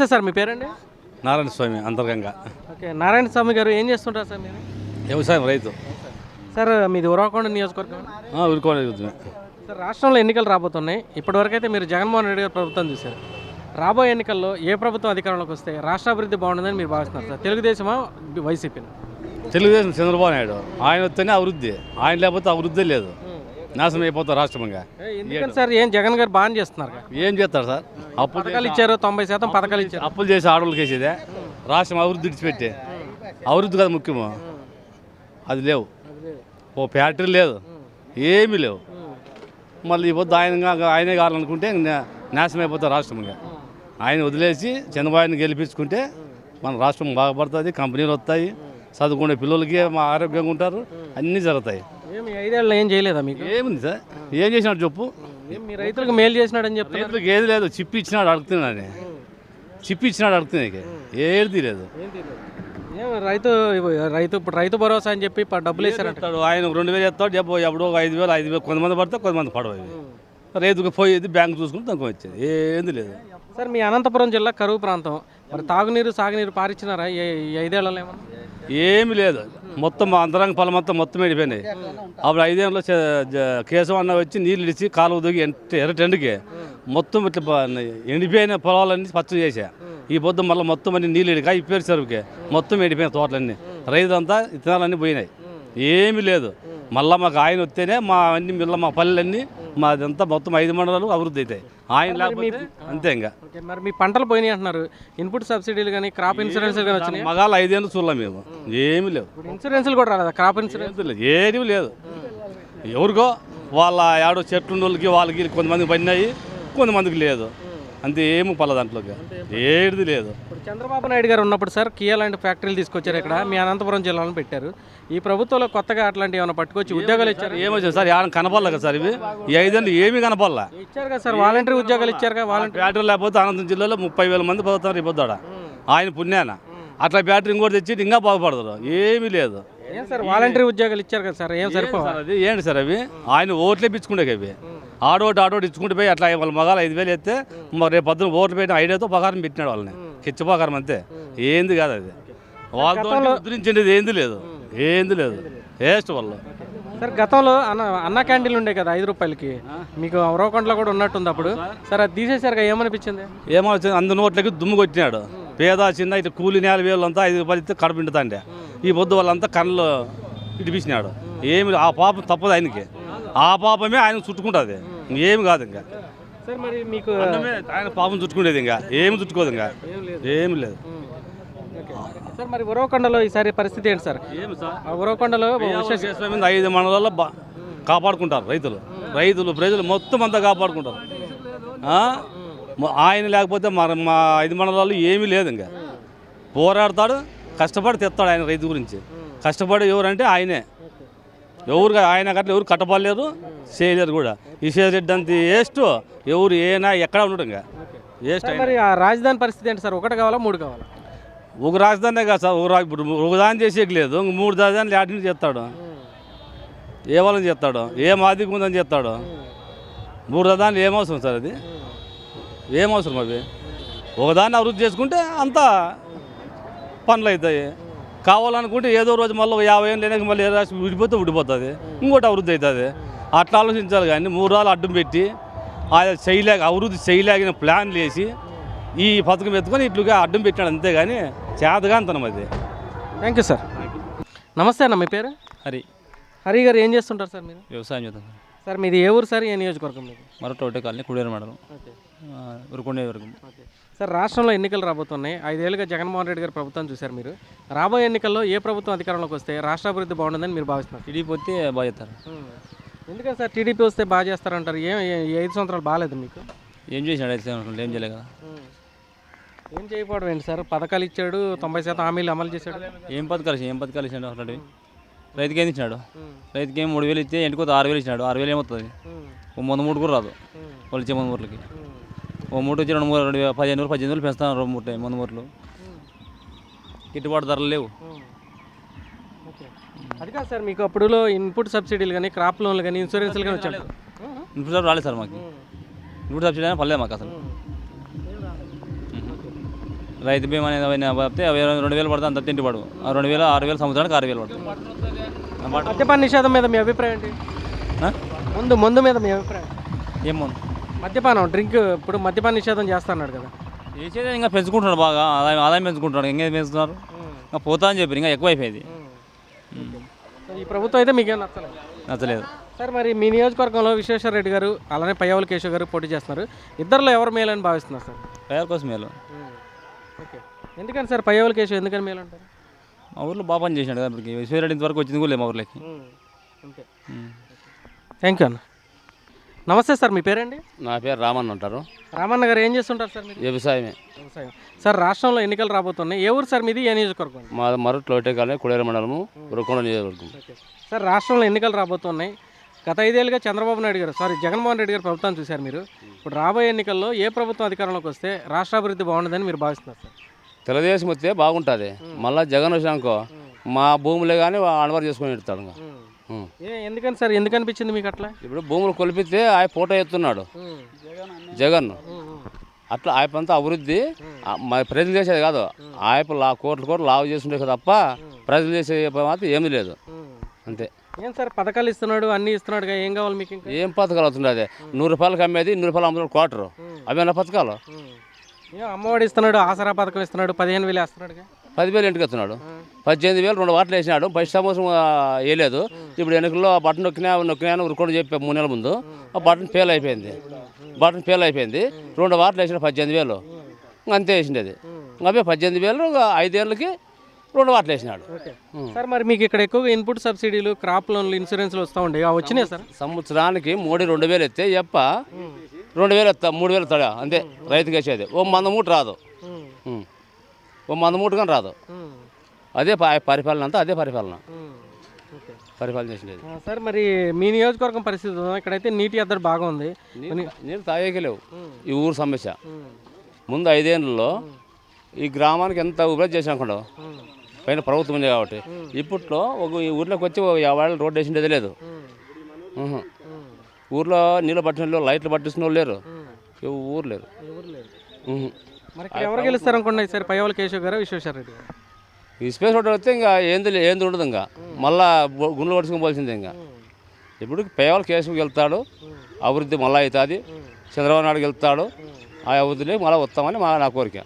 నమస్తే సార్ మీ పేరండి? నారాయణ స్వామి అంతర్గంగా. ఓకే నారాయణ స్వామి గారు ఏం చేస్తుంటారు సార్ మీరు? వ్యవసాయం రైతు. సార్ మీది ఉరవకొండ నియోజకవర్గం. ఊరుకోలేదు సార్ రాష్ట్రంలో ఎన్నికలు రాబోతున్నాయి. ఇప్పటివరకు అయితే మీరు జగన్మోహన్ రెడ్డి గారి ప్రభుత్వం చూశారు. రాబోయే ఎన్నికల్లో ఏ ప్రభుత్వం అధికారంలోకి వస్తే రాష్ట్ర అభివృద్ధి బాగుంటుందని మీరు భావిస్తున్నారు సార్? తెలుగుదేశమా వైసీపీ తెలుగుదేశం చంద్రబాబు నాయుడు. ఆయన వస్తేనే అభివృద్ధి. ఆయన లేకపోతే అభివృద్ధి లేదు. నాశనం అయిపోతాం రాష్ట్రంగా సార్? ఏం జగన్ గారు బాగా చేస్తున్నారు? ఏం చేస్తారు సార్? అప్పులు పథకాలు ఇచ్చారు తొంభై శాతం పథకాలు ఇచ్చారు. అప్పులు చేసి ఆడవాళ్ళకి వేసేదే. రాష్ట్రం అభివృద్ధి విడిచిపెట్టి. అభివృద్ధి కదా ముఖ్యము. అది లేవు. ఓ ఫ్యాక్టరీ లేదు. ఏమీ లేవు. మళ్ళీ ఈ పొద్దు ఆయన ఆయనే కావాలనుకుంటే నాశనం అయిపోతారు రాష్ట్రంగా ఆయన వదిలేసి చంద్రబాబుని గెలిపించుకుంటే మన రాష్ట్రం బాగుపడుతుంది కంపెనీలు వస్తాయి చదువుకునే పిల్లలకి మా ఆరోగ్యంగా ఉంటారు అన్నీ జరుగుతాయి. ఐదేళ్ళు ఏం చేయలేదా మీకు? ఏముంది సార్? ఏం చేసినాడు చెప్పు? ఏం మీ రైతులకు మేలు చేసినాడని చెప్తున్నారు. రైతులకు ఏది లేదు చిప్పి ఇచ్చినాడు అడుగుతున్నాను చిప్పి ఇచ్చినాడు అడుగుతున్నాయి ఏది లేదు ఏం రైతు రైతు ఇప్పుడు రైతు భరోసా అని చెప్పి ప- డబ్బులు వేసారంట ఇస్తాడు ఆయన రెండు వేలు ఎత్తాడు చెప్పు ఎప్పుడో ఒక ఐదు వేలు ఐదు వేలు కొంతమంది పడితే కొంతమంది పడవు. రైతుకు పోయేది బ్యాంక్ చూసుకుని తక్కువ వచ్చేది. ఏంది లేదు. సార్ మీ అనంతపురం జిల్లా కరువు ప్రాంతం. మరి తాగునీరు సాగునీరు పారిచ్చినారా ఈ- ఈ ఐదేళ్ళలో ఏమన్నా? ఏమి లేదు. మొత్తం అంతరంగ పొలం మొత్తం మొత్తం వెళ్ళిపోయినాయి అప్పుడు ఐదేళ్ళలో కేశవ అన్న వచ్చి నీళ్ళు ఇచ్చి కాలువ దిగి ఎంట ఎర్రటెండుకి మొత్తం ఇట్లా ఎండిపోయిన పొలాలన్నీ పచ్చ చేసా ఈ పొద్దు మళ్ళీ మొత్తం అన్ని నీళ్ళు ఎడికా ఇప్పేరు చెరువుకి మొత్తం ఎండిపోయిన తోటలన్నీ. రైతులంతా ఇత్తనాలన్నీ పోయినాయి. ఏమీ లేదు. మళ్ళీ మాకు ఆయన వస్తేనే మా అన్ని మళ్ళీ మా పల్లెలన్నీ మాదంతా మొత్తం ఐదు మండలాలు అభివృద్ధి అవుతాయి. ఆయన లేకపోతే అంతే ఇంకా. మరి మీ పంటలు పోయినాయి అంటున్నారు. ఇన్పుట్ సబ్సిడీలు కానీ క్రాప్ ఇన్సూరెన్స్లు కానీ వచ్చినాయి? మగాళ్ళు ఐదేళ్ళు చూడలేం మేము. ఏమీ లేవు. ఇన్సూరెన్స్లు కూడా రాలేదా? Crop insurance? లేదు, లేదు. ఏమీ లేదు. ఎవరికో వాళ్ళ ఆడో చెట్లు వాళ్ళకి వాళ్ళకి కొంతమందికి పడినాయి కొంతమందికి లేదు. అంతే ఏమి పల్ల దాంట్లోకి. ఏది లేదు. చంద్రబాబు నాయుడు గారు ఉన్నప్పుడు సార్ కియా లాంటి ఫ్యాక్టరీలు తీసుకొచ్చారు ఇక్కడ. మీ అనంతపురం జిల్లాలో పెట్టారు. ఈ ప్రభుత్వంలో కొత్తగా అట్లాంటి ఏమైనా పట్టుకొచ్చి ఉద్యోగాలు ఇచ్చారు? ఏమొచ్చింది సార్ ఏమైనా కనపడలే కదా సార్ ఇవి? ఈ ఐదేళ్ళు ఏమీ కనపడలే. ఇచ్చారు కదా సార్ వాలంటరీ ఉద్యోగాలు ఇచ్చారు కదా వాలంటరీ బ్యాటరీ లేకపోతే అనంతరం జిల్లాలో ముప్పై వేల మంది పోతారు పొద్దుడ ఆయన పుణ్యాన. అట్లా బ్యాటరీ ఇంకోటి తెచ్చి ఇంకా బాగుపడతారు. ఏమీ లేదు. ఏం సార్ వాలంటరీ ఉద్యోగాలు ఇచ్చారు కదా సార్ ఏం ఏంటి సరిపో సార్ అది? ఏంటి సార్ అవి? ఆయన ఓట్లే పిచ్చుకుండే అవి. ఆడోటి ఆడోటి ఇచ్చుకుంటే పోయి అట్లా వాళ్ళ మగాలు ఐదు వేలు ఎత్తే మరి రేపు పొద్దున ఓట్లు పెట్టిన ఐడియాతో పగారం పెట్టినాడు వాళ్ళని. కిచ్చ పగారం అంతే ఏంది కాదు అది. వాళ్ళతో ముద్రించేది ఏంది లేదు. ఏంది లేదు. వేస్ట్ వాళ్ళు. సార్ గతంలో అన్న అన్న క్యాంటీన్లు ఉండే కదా ఐదు రూపాయలకి. మీకు అవరోకొండలో కూడా ఉన్నట్టుంది అప్పుడు. సార్. అది తీసేశారు కదా ఏమనిపించింది? ఏమో వచ్చింది అందు నోట్లకి దుమ్ము కొట్టినాడు. పేద చిన్న ఇట్లా కూలి నేల వేలు అంతా ఐదు రూపాయలు ఇస్తే కడుపుంటుందండి ఈ పొద్దు వాళ్ళంతా కళ్ళు ఇడిపించినాడు ఏమి ఆ పాపం తప్పదు ఆయనకి. ఆ పాపమే ఆయన చుట్టుకుంటుంది. ఏమి కాదు ఇంకా. సార్ మరి మీకు ఆయన పాపం చుట్టుకునేది ఇంకా. ఏమి చుట్టుకోదు ఇంకా. ఏమి లేదు. సార్ మరి ఉరవకొండలో ఈసారి పరిస్థితి ఏంటి సార్? ఏమి సార్? ఉరవకొండలో ఐదు మండలాల్లో కాపాడుకుంటారు రైతులు. రైతులు ప్రజలు మొత్తం అంతా కాపాడుకుంటారు. ఆయన లేకపోతే మన మా ఐదు మండలాలు ఏమీ లేదు ఇంకా. పోరాడతాడు కష్టపడి తెస్తాడు ఆయన రైతు గురించి. కష్టపడి ఎవరంటే ఆయనే. ఎవరు ఆయన గట్ల ఎవరు కట్టపడలేరు చేయలేరు కూడా. విశ్వేశ్వరెడ్డి అంత వేస్ట్. ఎవరు ఏనా ఎక్కడ ఉండడు ఇంకా. వేస్ట్ మరి ఆ రాజధాని పరిస్థితి ఏంటి సార్? ఒకటి కావాలా మూడు కావాలా? ఒక రాజధానే కాదు సార్ ఒక ఇప్పుడు ఒక దాని చేసేకి లేదు. ఇంక మూడు రాజధానులు యాటి నుంచి చేస్తాడు. ఏ వాళ్ళని చేస్తాడు? ఏం ఆర్థిక ఉందని చేస్తాడు? మూడు రాజధానులు ఏం అవసరం సార్ అది? ఏం అవసరం అవి? ఒకదాన్ని అభివృద్ధి చేసుకుంటే అంతా పనులు అవుతాయి. కావాలనుకుంటే ఏదో రోజు మళ్ళీ యాభై ఏళ్ళు లేనాక మళ్ళీ ఏ రాష్ట్రం విడిపోతే విడిపోతుంది. ఇంకోటి అభివృద్ధి అవుతుంది. అట్లా ఆలోచించాలి కానీ మూడు రాళ్ళు అడ్డం పెట్టి ఆయన చేయలేక అభివృద్ధి చేయలేగిన ప్లాన్లు వేసి ఈ పథకం ఎత్తుకొని ఇట్లుగా అడ్డం పెట్టినాడు అంతేగాని చేతగాంతనం అది. థ్యాంక్ యూ సార్ నమస్తే అన్న మీ పేరు? హరి. హరి గారు ఏం చేస్తుంటారు సార్ మీరు? వ్యవసాయం చేద్దాం సార్. మీది ఏ ఊరు సార్ ఏ నియోజకవర్గం మీది? మరొకటి ఒకటే కాలనీ కుడేరు మండలం. ఓకే. ఉరుకొండే వరకు ఓకే. సార్ రాష్ట్రంలో ఎన్నికలు రాబోతున్నాయి. ఐదేళ్ళుగా జగన్మోహన్ రెడ్డి గారి ప్రభుత్వం చూశారు మీరు. రాబోయే ఎన్నికల్లో ఏ ప్రభుత్వం అధికారంలోకి వస్తే రాష్ట్ర అభివృద్ధి బాగుంటుందని మీరు భావిస్తున్నారు? టీడీపీ పోతే బాగా చేస్తారు. ఎందుకని సార్ టీడీపీ వస్తే బాగా చేస్తారంటారు? ఏం ఐదు సంవత్సరాలు బాగాలేదు మీకు? ఏం చేసినాడు అయితే అనుకుంటే ఏం చేయలే కదా. ఏం చేయకపోవడం ఏంటి సార్? పథకాలు ఇచ్చాడు తొంభై శాతం హామీలు అమలు చేశాడు. ఏం పథకాలు? ఏం పథకాలు ఇచ్చాడు అట్లాంటివి రైతుకి ఏం ఇచ్చినాడు? రైతుకి ఏం మూడు వేలు ఇస్తే ఎంటికి ఆరు వేలు ఇచ్చినాడు. ఆరు వేలు ఏమవుతుంది వంద మూడు కూడా రాదు. వాళ్ళు ఇచ్చే మందు మూటలకి ఓ మూట వచ్చి రెండు మూడు రెండు వేల పదిహేను వేలు పద్దెనిమిది వేలు పెంచుతాను రెండు మూట మందు మూటలు. గిట్టుబాటు ధరలు లేవు. ఓకే. అది కాదు సార్ మీకు అప్పుడులో ఇన్పుట్ సబ్సిడీలు కానీ క్రాప్ లోన్లు కానీ ఇన్సూరెన్స్లు కానీ వచ్చాడు ఇప్పుడు సబ్సిడీ రాలేదు సార్ మాకు. ఇప్పుడు సబ్సిడీ అయినా పర్లేదు మాకు అసలు. రైతు బీమా అనేది అవన్నీ పడితే అవి రెండు వేలు పడుతుంది అంత తిండి పడు ఆ రెండు వేలు ఆరు వేలు సంవత్సరానికి ఆరు వేలు పడుతుంది మద్యపాన నిషేధం మీద మీ అభిప్రాయం ఏంటి? ముందు ముందు మీద మీ అభిప్రాయం. ఏమో మద్యపానం డ్రింక్ ఇప్పుడు మద్యపాన నిషేధం చేస్తున్నాడు కదా. చేసేది? ఇంకా పెంచుకుంటున్నాడు బాగా. ఆదాయం ఆదాయం పెంచుకుంటున్నాడు. ఇంకేం పెంచుతున్నారు ఇంకా పోతా అని చెప్పి ఇంకా ఎక్కువ అయిపోయింది సో ఈ ప్రభుత్వం అయితే మీకేం నచ్చలేదు. నచ్చలేదు. సార్ మరి మీ నియోజకవర్గంలో విశ్వేశ్వర రెడ్డి గారు అలానే పయ్యవల కేశవ్ గారు పోటీ చేస్తున్నారు. ఇద్దరిలో ఎవరు మేలని భావిస్తున్నారు సార్? తయారు కోసం మేలు. ఓకే. ఎందుకని సార్ పయ్యవల కేశవ్ ఎందుకని మేలు అంటారు? మా ఊర్లో బాగా పని చేసినాడు కదా ఇప్పటికి విశ్వరెడ్డి ఇంతవరకు వచ్చింది కూడా లేదు మా ఊర్లోకి. ఓకే. థ్యాంక్ యూ అన్న. నమస్తే సార్ మీ పేరండి? నా పేరు రామన్ అంటారు. రామన్న గారు ఏం చేస్తుంటారు సార్ మీరు? వ్యవసాయమే. వ్యవసాయం. సార్ రాష్ట్రంలో ఎన్నికలు రాబోతున్నాయి. ఏ ఊరు సార్ మీది? ఏ నియోజకవర్గం? మా మరుట్లో కాలనీ కుడేరు మండలము ఉరకొండ నియోజకవర్గం. సార్ రాష్ట్రంలో ఎన్నికలు రాబోతున్నాయి. గత ఐదేళ్ళుగా చంద్రబాబు నాయుడు గారు సారీ జగన్మోహన్ రెడ్డి గారు ప్రభుత్వం చూశారు మీరు. ఇప్పుడు రాబోయే ఎన్నికల్లో ఏ ప్రభుత్వం అధికారంలోకి వస్తే రాష్ట్రాభివృద్ధి బాగుంటుందని మీరు భావిస్తున్నారు సార్? తెలుగుదేశం వస్తే బాగుంటుంది. మళ్ళీ జగన్ వచ్చినాకో మా భూములే కానీ అణవర్ చేసుకొని పెడతాడు ఎందుకని సార్? ఎందుకు అనిపించింది మీకు అట్లా? ఇప్పుడు భూములు కొలిపితే ఆయన ఫోటో ఎత్తున్నాడు. జగన్. అట్లా ఆయపంతా అభివృద్ధి. ప్రజలు చేసేది కాదు. ఆయప లా కోట్ల కోట్లు లావు చేస్తుండే తప్ప ప్రజలు చేసే మాత్రం ఏమీ లేదు. అంతే. ఏం సార్ పథకాలు ఇస్తున్నాడు అన్ని ఇస్తున్నాడు ఏం కావాలి మీకు ఏం పథకాలు అవుతుంది అదే? నూరు రూపాయలకి అమ్మేది నూరు రూపాయలు అమ్ముతున్నాడు క్వార్టరు. అవేనా పథకాలు? అమ్మఒడి ఇస్తున్నాడు ఆసరా పథకం ఇస్తున్నాడు పదిహేను వేలు వేస్తున్నాడుగా. పదివేలు ఇంటికి ఎత్తున్నాడు పద్దెనిమిది వేలు రెండు వాటలు వేసినాడు. ఫస్ట్ సంవత్సరం ఆ, వేయలేదు. ఇప్పుడు ఎన్నికల్లో ఆ బటన్ నొక్కినా నొక్కినా ఉరుకోడు చెప్పా మూడు నెలల ముందు ఆ బటన్ ఫెయిల్ అయిపోయింది. బటన్ ఫెయిల్ అయిపోయింది. రెండు వాటలు వేసిన పద్దెనిమిది వేలు. అంతే వేసిండేది. అవే పద్దెనిమిది వేలు ఐదేళ్ళకి రెండు వాటలు వేసినాడు. సార్ మరి మీకు ఇక్కడ ఎక్కువగా ఇన్పుట్ సబ్సిడీలు క్రాప్ లోన్లు ఇన్సూరెన్స్లు వస్తూ ఉండేవి వచ్చినాయి సార్? సంవత్సరానికి మోడీ రెండు వేలు ఎత్తే చెప్ప. రెండు వేలు ఎత్తా మూడు వేలు ఎత్తాడా? అంతే రైతుకి వేసేది. ఓ మంద మూట రాదు. ఓ మంద మూట కానీ రాదు. అదే పరిపాలన అంతా అదే పరిపాలన. పరిపాలన చేసినది ఆ, సార్ మరి మీ నియోజకవర్గం పరిస్థితి? ఇక్కడైతే నీటి ఎద్దడి బాగా ఉంది. నీళ్ళు తాగేకే లేవు. ఈ ఊరు సమస్య. ముందు ఐదేళ్ళలో ఈ గ్రామానికి ఎంత అభివృద్ధి చేసాం అనుకోండి పైన ప్రభుత్వం ఉంది కాబట్టి. ఇప్పట్లో ఒక ఈ ఊర్లోకి వచ్చి ఒక యాభై ఏళ్ళ రోడ్డు వేసిండేది లేదు. ఊర్లో నీళ్ళు పట్టిన వాళ్ళు లైట్లు పట్టిస్తున్న వాళ్ళు లేరు. ఏ ఊరు లేరు. మరి ఎవరు గెలుస్తారు అనుకోండి సార్ పయ్యవల కేశవ్ గారు విశ్వేశ్వర రెడ్డి గారు? ఈ స్పేస్ రోడ్డు వస్తే ఇంకా ఏంది ఏంది ఉండదు ఇంకా. మళ్ళా గుండెలు పట్టుకుని పోల్సిందే ఇంకా. ఇప్పుడు పేదవాళ్ళ కేసుకు వెళ్తాడు. అభివృద్ధి మళ్ళీ అవుతుంది. చంద్రబాబు నాయుడు వెళ్తాడు. ఆ అభివృద్ధిలో మళ్ళీ వస్తామని మా నా కోరిక.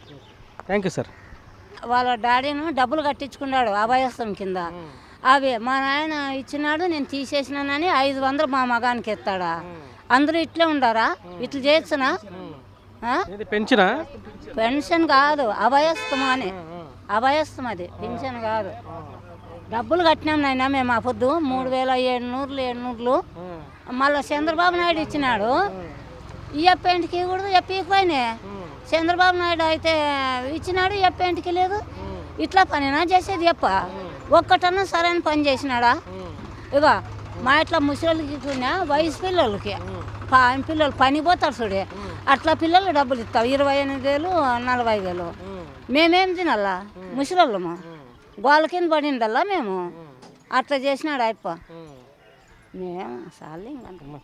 Thank you sir. వాళ్ళ డాడీను డబ్బులు కట్టించుకున్నాడు అభయస్థం కింద. అవి. మా నాయన ఇచ్చినాడు నేను తీసేసినానని ఐదు వందలు మా మగానికి ఎత్తాడా అందరూ ఇట్లే ఉండారా? ఇట్లా? ఇది పెంచినా? పెన్షన్ కాదు అభయస్థం అని. అభయస్థం అది పెన్షన్ కాదు. డబ్బులు కట్టినాం నాయన మేము ఆ పొద్దు మూడు వేల ఏడు నూరులు ఏడు నూరులు మళ్ళీ చంద్రబాబు నాయుడు ఇచ్చినాడు. ఈ అప్పేంటికి కూడా ఎప్పిపోయినా చంద్రబాబు నాయుడు అయితే ఇచ్చినాడు ఎప్పేంటికి లేదు. ఇట్లా పనినా చేసేది ఎప్ప ఒక్కటన్నా సరైన పని చేసినాడా? ఇక మా ఇట్లా ముసలికి కూడా వయసు పిల్లలకి. పా- పిల్లలు పని పోతారు చూడే. అట్లా పిల్లలు డబ్బులు ఇస్తావు ఇరవై ఎనిమిది వేలు నలభై వేలు. మేమేం తినాలా? ముసలోళ్ళము. గోళ్ళ కింద పడిందల్లా మేము? అట్లా చేసినాడు అయిపో. మేము. సార్లు ఇంకా అమ్మ,